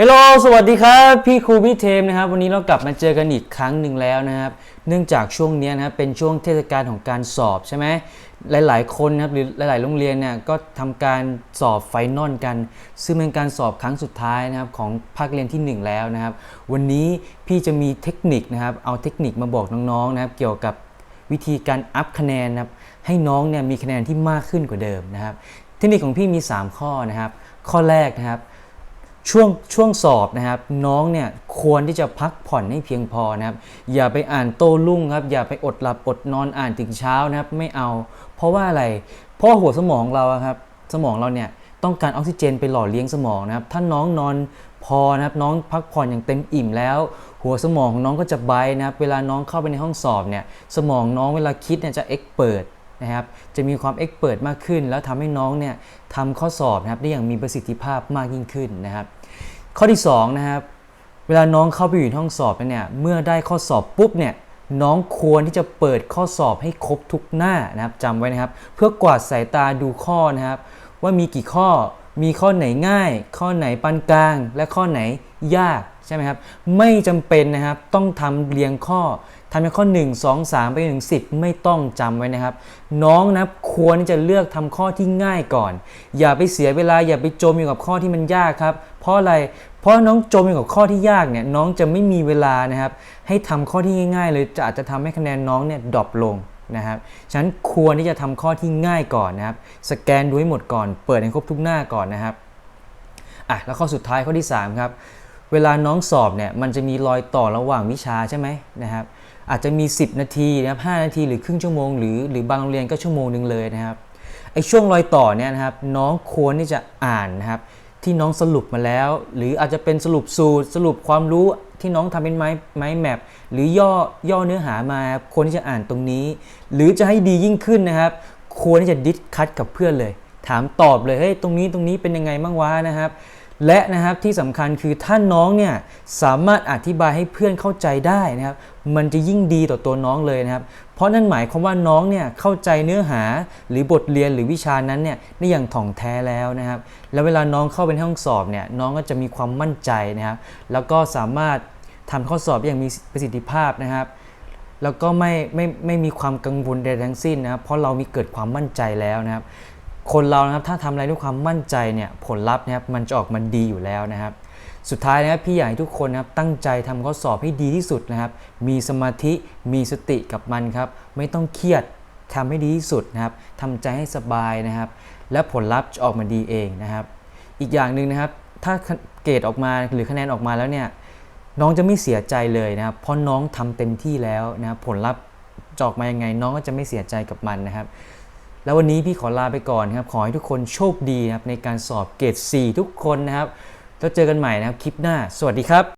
ฮลโหลสวัสดีครับ พี่ครูพี่เทมนะครับ วันนี้เรากลับมาเจอกันอีกครั้งหนึ่งแล้วนะครับ เนื่องจากช่วงนี้นะครับเป็นช่วงเทศกาลของการสอบใช่ไหมหลาย ๆ คนนะครับหรือหลาย ๆ โรงเรียนเนี่ยก็ทำการสอบไฟนอลกัน ซึ่งเป็นการสอบครั้งสุดท้ายนะครับของภาคเรียนที่ 1 แล้วนะครับ วันนี้พี่จะมีเทคนิคนะครับ เอาเทคนิคมาบอกน้อง ๆ นะครับ เกี่ยวกับวิธีการอัพคะแนนนะครับให้น้องเนี่ยมีคะแนนที่มากขึ้นกว่าเดิมนะครับ เทคนิคของพี่มี 3 ข้อนะครับ ข้อแรกนะครับ ช่วงช่วงสอบนะครับน้องเนี่ยควรที่จะพักผ่อนให้เพียงพอนะครับ อย่าไปอ่านโต้รุ่งครับ อย่าไปอดหลับอดนอนอ่านถึงเช้านะครับไม่เอา เพราะว่าอะไร เพราะหัวสมองเราครับสมองเราเนี่ยต้องการออกซิเจนไปหล่อเลี้ยงสมองนะครับ ถ้าน้องนอนพอนะครับน้องพักผ่อนอย่างเต็มอิ่มแล้ว หัวสมองของน้องก็จะไบนะครับเวลาน้องเข้าไปในห้องสอบเนี่ยสมองน้องเวลาคิดเนี่ยจะเอ็กเปิด นะครับจะมีความเอ็กเปิดมากขึ้น แล้วทำให้น้องเนี่ยทำข้อสอบนะครับได้อย่างมีประสิทธิภาพมากยิ่งขึ้นนะครับ ข้อที่2นะครับเวลาน้องเข้าไปอยู่ในห้องสอบเนี่ยเมื่อได้ข้อสอบปุ๊บเนี่ยน้องควรที่จะเปิดข้อสอบให้ครบทุกหน้านะครับจำไว้นะครับ เพื่อกวาดสายตาดูข้อนะครับ ว่ามีกี่ข้อมีข้อไหนง่าย ข้อไหนปานกลาง และข้อไหน ยากใช่ไหมครับ ไม่จำเป็นนะครับต้องทำเรียงข้อทำเป็นข้อ 1 2 3 ไปถึง10 ไม่ต้องจำไว้นะครับ น้องนะครัวรที่จะเลือกทำข้อที่ง่ายก่อน อย่าไปเสียเวลาอย่าไปจมอยู่กับข้อที่มันยากครับ เพราะอะไรเพราะน้องจมอยู่กับข้อที่ยากเนี่ยน้องจะไม่มีเวลานะครับ ให้ทำข้อที่ง่ายๆเลยจะอาจจะทำให้คะแนนน้องเนี่ยดรอปลงนะครับฉะนั้นควรที่จะทำข้อที่ง่ายก่อนนะครับ สแกนดูให้หมดก่อน เปิดให้ครบทุกหน้าก่อนนะครับอะแล้วข้อสุดท้ายข้อที่ 3 ครับ เวลาน้องสอบเนี่ยมันจะมีรอยต่อระหว่างวิชาใช่ไหมนะครับอาจจะมี 10 นาทีนะครับ5นาทีหรือครึ่งชั่วโมงหรือหรือบางโรงเรียนก็ชั่วโมงหนึ่งเลยนะครับไอ้ช่วงรอยต่อเนี่ยนะครับน้องควรที่จะอ่านนะครับที่น้องสรุปมาแล้ว หรืออาจจะเป็นสรุปสูตร สรุปความรู้ที่น้องทำเป็นไม้ไม้แมปหรือย่อย่อเนื้อหามาควรที่จะอ่านตรงนี้ หรือจะให้ดียิ่งขึ้นนะครับ ควรที่จะดิสคัตกับเพื่อนเลย ถามตอบเลยเฮ้ยตรงนี้ตรงนี้เป็นยังไงบ้างวะนะครับ และนะครับที่สำคัญคือถ้าน้องเนี่ยสามารถอธิบายให้เพื่อนเข้าใจได้นะครับมันจะยิ่งดีต่อตัวน้องเลยนะครับ เพราะนั่นหมายความว่าน้องเนี่ยเข้าใจเนื้อหาหรือบทเรียนหรือวิชานั้นเนี่ยได้อย่างถ่องแท้แล้วนะครับ แล้วเวลาน้องเข้าไปในห้องสอบเนี่ยน้องก็จะมีความมั่นใจนะครับ แล้วก็สามารถทำข้อสอบอย่างมีประสิทธิภาพนะครับ แล้วก็ไม่ไม่ไม่มีความกังวลใดทั้งสิ้นนะครับ เพราะเรามีเกิดความมั่นใจแล้วนะครับ คนเรานะครับถ้าทำอะไรด้วยความมั่นใจเนี่ยผลลัพธ์นะครับมันจะออกมาดีอยู่แล้วนะครับ สุดท้ายนะครับพี่อยากให้ทุกคนนะครับตั้งใจทำข้อสอบให้ดีที่สุดนะครับ มีสมาธิมีสติกับมันครับไม่ต้องเครียดทำให้ดีที่สุดนะครับทำใจให้สบายนะครับ และผลลัพธ์จะออกมาดีเองนะครับ อีกอย่างหนึ่งนะครับ ถ้าเกรดออกมาหรือคะแนนออกมาแล้วเนี่ยน้องจะไม่เสียใจเลยนะครับเพราะน้องทำเต็มที่แล้วนะครับผลลัพธ์จะออกมายังไงน้องก็จะไม่เสียใจกับมันนะครับ แล้ววันนี้พี่ขอลาไปก่อนครับ ขอให้ทุกคนโชคดีครับในการสอบเกรด 4 ทุกคนนะครับ แล้วเจอกันใหม่นะครับคลิปหน้า สวัสดีครับ